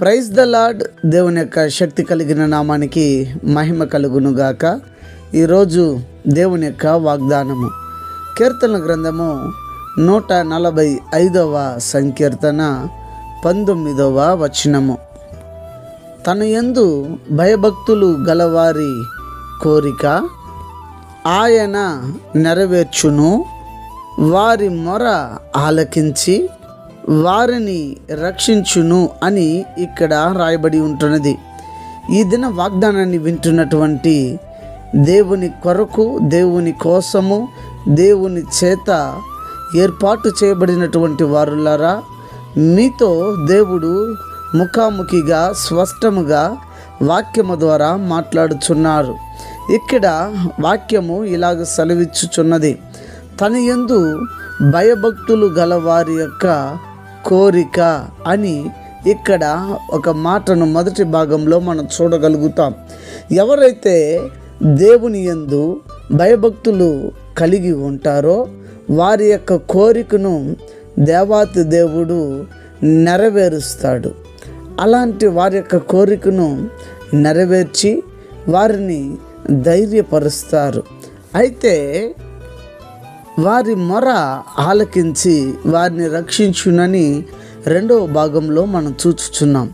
Praise the Lord దేవుని యొక్క శక్తి కలిగిన నామానికి మహిమ కలుగునుగాక. ఈరోజు దేవుని యొక్క వాగ్దానము. కీర్తన గ్రంథము నూట నలభై ఐదవ సంకీర్తన పంతొమ్మిదవ వచనము. తన యందు భయభక్తులు గలవారి కోరిక ఆయన నెరవేర్చును. వారి మొర ఆలకించి వారిని రక్షించును అని ఇక్కడ రాయబడి ఉంటున్నది. ఈ దిన వాగ్దానాన్ని వింటున్నటువంటి దేవుని కొరకు దేవుని కోసము దేవుని చేత ఏర్పాటు చేయబడినటువంటి వారులారా మీతో దేవుడు ముఖాముఖిగా స్పష్టముగా వాక్యము ద్వారా మాట్లాడుచున్నారు. ఇక్కడ వాక్యము ఇలాగ సెలవిచ్చుచున్నది. తన యందు భయభక్తులు గల వారి యొక్క కోరిక అని ఇక్కడ ఒక మాటను మొదటి భాగంలో మనం చూడగలుగుతాం. ఎవరైతే దేవుని యందు భయభక్తులు కలిగి ఉంటారో వారి యొక్క కోరికను దేవాతి దేవుడు నెరవేరుస్తాడు. అలాంటి వారి యొక్క కోరికను నెరవేర్చి వారిని ధైర్యపరుస్తారు. అయితే వారి మొర ఆలకించి వారిని రక్షించునని రెండవ భాగంలో మనం చూచుచున్నాం.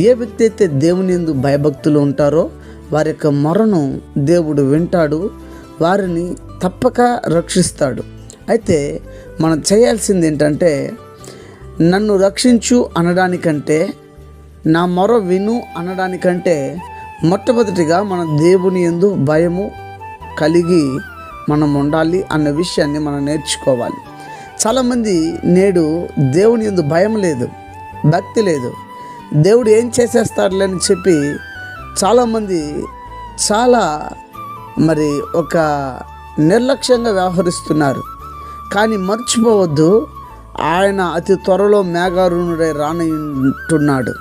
ఏ వ్యక్తి అయితే దేవుని ఎందు భయభక్తులు ఉంటారో వారి యొక్క మొరను దేవుడు వింటాడు వారిని తప్పక రక్షిస్తాడు. అయితే మనం చేయాల్సింది ఏంటంటే నన్ను రక్షించు అనడానికంటే నా మొర విను అనడానికంటే మొట్టమొదటిగా మన దేవుని ఎందు భయము కలిగి మనం ఉండాలి అన్న విషయాన్ని మనం నేర్చుకోవాలి. చాలామంది నేడు దేవుని ఎందు భయం లేదు భక్తి లేదు. దేవుడు ఏం చేసేస్తాడులే అని చెప్పి చాలామంది చాలా మరి ఒక నిర్లక్ష్యంగా వ్యవహరిస్తున్నారు. కానీ మర్చిపోవద్దు ఆయన అతి త్వరలో మేఘారుణుడై రానుంటున్నాడు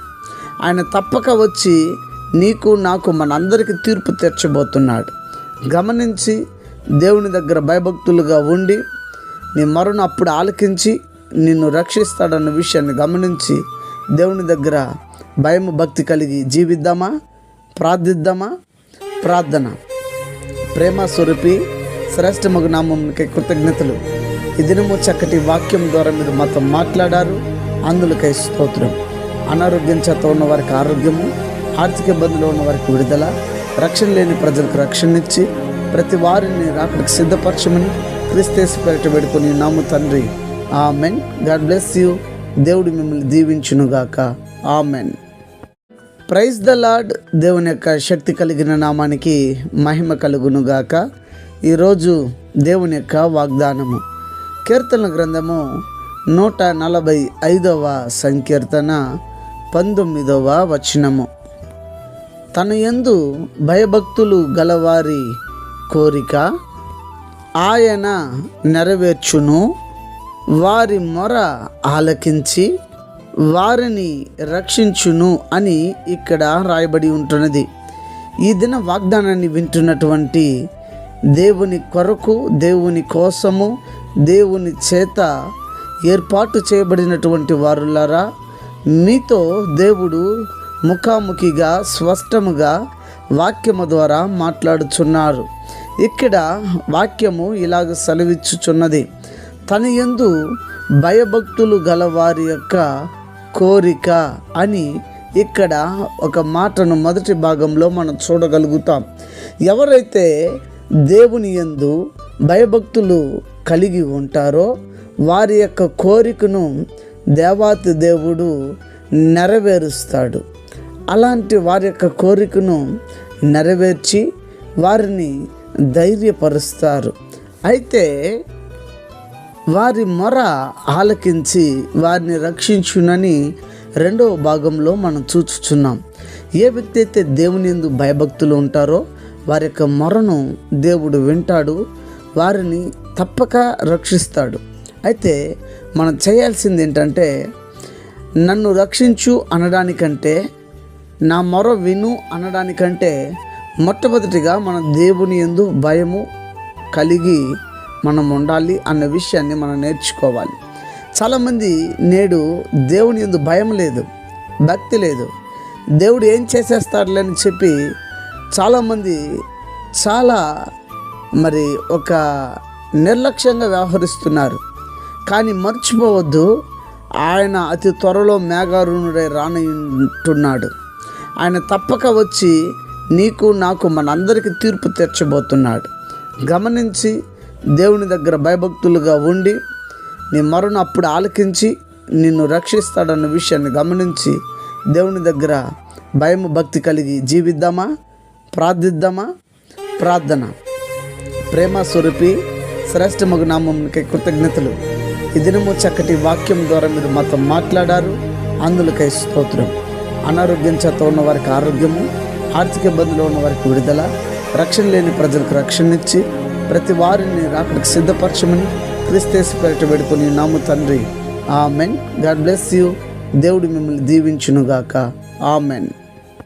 ఆయన తప్పక వచ్చి నీకు నాకు మనందరికీ తీర్పు తెచ్చబోతున్నాడు గమనించి దేవుని దగ్గర భయభక్తులుగా ఉండి నీ మరణ అప్పుడు ఆలకించి నిన్ను రక్షిస్తాడన్న విషయాన్ని గమనించి దేవుని దగ్గర భయం భక్తి కలిగి జీవిద్దామా? ప్రార్థిద్దామా? ప్రార్థన. ప్రేమ స్వరూపి శ్రేష్టమగు నామంకి కృతజ్ఞతలు. ఈ దినము చక్కటి వాక్యం ద్వారా మీరు మాతో మాట్లాడారు. అందులకై స్తోత్రం. అనారోగ్యం చేత ఉన్న వారికి ఆరోగ్యము ఆర్థిక ఇబ్బందులు ఉన్న వారికి విడుదల రక్షణ లేని ప్రజలకు రక్షణ ఇచ్చి ప్రతి వారిని రాకడికి సిద్ధపరచమని క్రిస్తేసి పేట పెట్టుకుని నాము తండ్రి. ఆమెన్. God bless you. దేవుడు మిమ్మల్ని దీవించునుగాక. ఆమెన్. Praise the Lord. దేవుని యొక్క శక్తి కలిగిన నామానికి మహిమ కలుగునుగాక. ఈరోజు దేవుని యొక్క వాగ్దానము. కీర్తన గ్రంథము నూట నలభై ఐదవ సంకీర్తన పంతొమ్మిదవ వచనము. తన ఎందు భయభక్తులు గలవారి కోరిక ఆయన నెరవేర్చును. వారి మొర ఆలకించి వారిని రక్షించును అని ఇక్కడ రాయబడి ఉంటున్నది. ఈ దిన వాగ్దానాన్ని వింటున్నటువంటి దేవుని కొరకు దేవుని కోసము దేవుని చేత ఏర్పాటు చేయబడినటువంటి వారులారా మీతో దేవుడు ముఖాముఖిగా స్పష్టముగా వాక్యము ద్వారా మాట్లాడుచున్నారు. ఇక్కడ వాక్యము ఇలాగ సెలవిచ్చుచున్నది. తన యందు భయభక్తులు గల వారి యొక్క కోరిక అని ఇక్కడ ఒక మాటను మొదటి భాగంలో మనం చూడగలుగుతాం. ఎవరైతే దేవుని యందు భయభక్తులు కలిగి ఉంటారో వారి యొక్క కోరికను దేవాతి దేవుడు నెరవేరుస్తాడు. అలాంటి వారి యొక్క కోరికను నెరవేర్చి వారిని ధైర్యపరుస్తారు. అయితే వారి మొర ఆలకించి వారిని రక్షించునని రెండవ భాగంలో మనం చూచుచున్నాం. ఏ వ్యక్తి అయితే దేవుని ఎందు భయభక్తులు ఉంటారో వారి యొక్క మొరను దేవుడు వింటాడు వారిని తప్పక రక్షిస్తాడు. అయితే మనం చేయాల్సింది ఏంటంటే నన్ను రక్షించు అనడానికంటే నా మొర విను అనడానికంటే మొట్టమొదటిగా మన దేవుని ఎందు భయము కలిగి మనం ఉండాలి అన్న విషయాన్ని మనం నేర్చుకోవాలి. చాలామంది నేడు దేవుని ఎందు భయం లేదు భక్తి లేదు. దేవుడు ఏం చేసేస్తాడులే అని చెప్పి చాలామంది చాలా మరి ఒక నిర్లక్ష్యంగా వ్యవహరిస్తున్నారు. కానీ మర్చిపోవద్దు ఆయన అతి త్వరలో మేఘారుణుడై రానంటున్నాడు. ఆయన తప్పక వచ్చి నీకు నాకు మనందరికీ తీర్పు తీర్చబోతున్నాడు. గమనించి దేవుని దగ్గర భయభక్తులుగా ఉండి నీ మరణ అప్పుడు ఆలకించి నిన్ను రక్షిస్తాడన్న విషయాన్ని గమనించి దేవుని దగ్గర భయం భక్తి కలిగి జీవిద్దామా? ప్రార్థిద్దామా? ప్రార్థన. ప్రేమ స్వరూపి శ్రేష్టమగు నామంకి కృతజ్ఞతలు. ఈ దినము చక్కటి వాక్యం ద్వారా మీరు మాతో మాట్లాడారు. అందులకై స్తోత్రం. అనారోగ్యం చేత ఉన్న వారికి ఆరోగ్యము. ఆర్థిక ఇబ్బందులు ఉన్న వారికి విడుదల రక్షణ లేని ప్రజలకు రక్షణ ఇచ్చి ప్రతి వారిని రాకడికి సిద్ధపరచమని క్రిస్తేసి పేరిట పెడుకుని నాము తండ్రి. ఆమెన్. God bless you. దేవుడు మిమ్మల్ని దీవించునుగాక. ఆమెన్.